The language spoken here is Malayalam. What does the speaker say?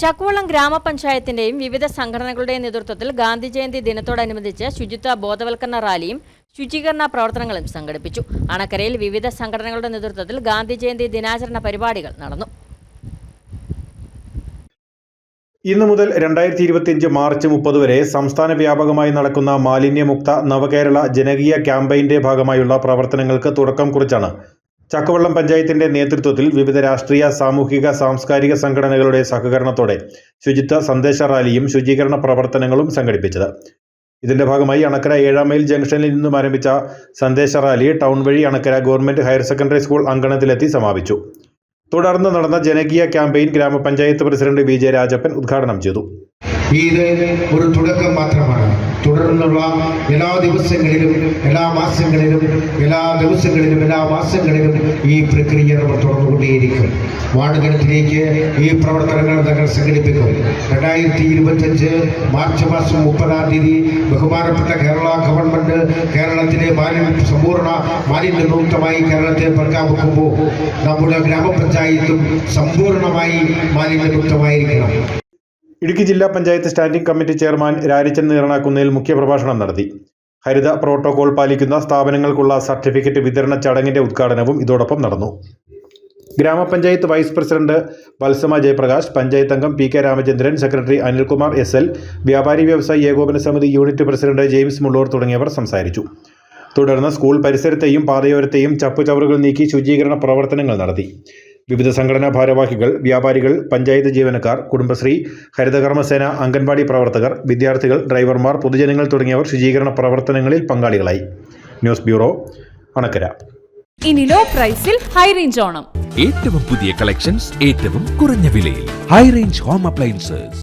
ചക്കുവളം ഗ്രാമപഞ്ചായത്തിന്റെയും വിവിധ സംഘടനകളുടെയും നേതൃത്വത്തിൽ ഗാന്ധി ജയന്തി ദിനത്തോടനുബന്ധിച്ച് ശുചിത്വ ബോധവൽക്കരണ റാലിയും ശുചീകരണ പ്രവർത്തനങ്ങളും സംഘടിപ്പിച്ചു. അണക്കരയിൽ വിവിധ സംഘടനകളുടെ നേതൃത്വത്തിൽ ഗാന്ധി ജയന്തി ദിനാചരണ പരിപാടികൾ നടന്നു. ഇന്നു മുതൽ രണ്ടായിരത്തി ഇരുപത്തിയഞ്ച് മാർച്ച് മുപ്പത് വരെ സംസ്ഥാന വ്യാപകമായി നടക്കുന്ന മാലിന്യമുക്ത നവകേരള ജനകീയ ക്യാമ്പയിന്റെ ഭാഗമായുള്ള പ്രവർത്തനങ്ങൾക്ക് തുടക്കം കുറിച്ചാണ് ചക്കവള്ളം പഞ്ചായത്തിന്റെ നേതൃത്വത്തിൽ വിവിധ രാഷ്ട്രീയ സാമൂഹിക സാംസ്കാരിക സംഘടനകളുടെ സഹകരണത്തോടെ ശുചിത്വ സന്ദേശ റാലിയും ശുചീകരണ പ്രവർത്തനങ്ങളും സംഘടിപ്പിച്ചത്. ഇതിന്റെ ഭാഗമായി അണക്കര ഏഴാം മൈൽ ജംഗ്ഷനിൽ നിന്നും ആരംഭിച്ച സന്ദേശ റാലി ടൗൺ വഴി Anakkara government higher secondary school അങ്കണത്തിലെത്തി സമാപിച്ചു. തുടർന്ന് നടന്ന ജനകീയ ക്യാമ്പയിൻ ഗ്രാമപഞ്ചായത്ത് പ്രസിഡന്റ് വി ജെ രാജപ്പൻ ഉദ്ഘാടനം ചെയ്തു. ഒരു തുടക്കം മാത്രമാണ്. തുടർന്നുള്ള എല്ലാ ദിവസങ്ങളിലും എല്ലാ മാസങ്ങളിലും എല്ലാ ദിവസങ്ങളിലും എല്ലാ മാസങ്ങളിലും ഈ പ്രക്രിയ നമ്മൾ തുടർന്നുകൊണ്ടേയിരിക്കും. വാർഡുകളിലേക്ക് ഈ പ്രവർത്തനങ്ങൾ ഞങ്ങൾ സംഘടിപ്പിക്കും. രണ്ടായിരത്തി ഇരുപത്തഞ്ച് മാർച്ച് മാസം മുപ്പതാം തീയതി ബഹുമാനപ്പെട്ട കേരള ഗവൺമെന്റ് കേരളത്തിലെ മാലിന്യ സമ്പൂർണ മാലിന്യമുക്തമായി കേരളത്തെ പ്രഖ്യാപിക്കുമ്പോൾ നമ്മുടെ ഗ്രാമപഞ്ചായത്തും സമ്പൂർണമായി മാലിന്യമുക്തമായിരിക്കണം ഇടുക്കി ജില്ലാ panchayat standing committee chairman Rarichan Neeranakkunnel മുഖ്യപ്രഭാഷണം നടത്തി. ഹരിത പ്രോട്ടോകോൾ പാലിക്കുന്ന സ്ഥാപനങ്ങൾക്കുള്ള സർട്ടിഫിക്കറ്റ് വിതരണ ചടങ്ങിന്റെ ഉദ്ഘാടനവും ഇതോടൊപ്പം നടന്നു. ഗ്രാമപഞ്ചായത്ത് വൈസ് പ്രസിഡന്റ് വത്സമ ജയപ്രകാശ് പഞ്ചായത്ത് അംഗം P K Ramachandran secretary Anilkumar S L വ്യാപാരി വ്യവസായി ഏകോപന സമിതി യൂണിറ്റ് പ്രസിഡന്റ് ജെയിംസ് മുള്ളൂർ തുടങ്ങിയവർ സംസാരിച്ചു. തുടർന്ന് സ്കൂൾ പരിസരത്തെയും പാതയോരത്തെയും ചപ്പുചവറുകൾ നീക്കി ശുചീകരണ പ്രവർത്തനങ്ങൾ നടത്തി. വിവിധ സംഘടനാ ഭാരവാഹികൾ വ്യാപാരികൾ പഞ്ചായത്ത് ജീവനക്കാർ കുടുംബശ്രീ ഹരിതകർമ്മസേന അംഗൻവാടി പ്രവർത്തകർ വിദ്യാർത്ഥികൾ ഡ്രൈവർമാർ പൊതുജനങ്ങൾ തുടങ്ങിയവർ ശുചീകരണ പ്രവർത്തനങ്ങളിൽ പങ്കാളികളായി. News bureau Anakkara. ഇനി ലോ പ്രൈസിൽ ഹൈ റേഞ്ച് ഓണം. ഏറ്റവും പുതിയ കളക്ഷൻസ് ഏറ്റവും കുറഞ്ഞ വിലയിൽ. High range home appliances